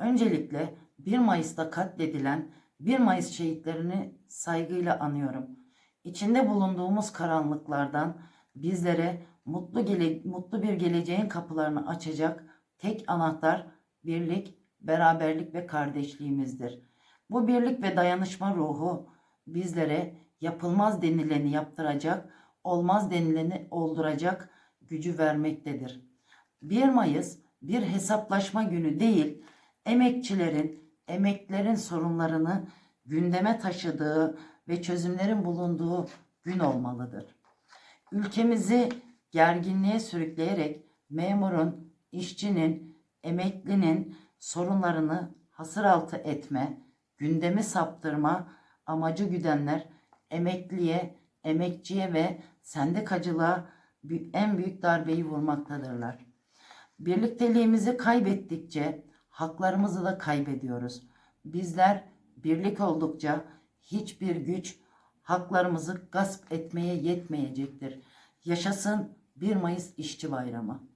Öncelikle 1 Mayıs'ta katledilen 1 Mayıs şehitlerini saygıyla anıyorum. İçinde bulunduğumuz karanlıklardan bizlere mutlu gele- mutlu bir geleceğin kapılarını açacak tek anahtar birlik, beraberlik ve kardeşliğimizdir. Bu birlik ve dayanışma ruhu bizlere yapılmaz denileni yaptıracak, olmaz denileni olduracak gücü vermektedir. 1 Mayıs bir hesaplaşma günü değil, emekçilerin, emeklerin sorunlarını gündeme taşıdığı ve çözümlerin bulunduğu gün olmalıdır. Ülkemizi gerginliğe sürükleyerek memurun, işçinin, emeklinin sorunlarını hasır altı etme, gündemi saptırma amacı güdenler emekliye, emekçiye ve sendikacılığa en büyük darbeyi vurmaktadırlar. Birlikteliğimizi kaybettikçe haklarımızı da kaybediyoruz. Bizler birlik oldukça hiçbir güç haklarımızı gasp etmeye yetmeyecektir. Yaşasın 1 Mayıs İşçi Bayramı.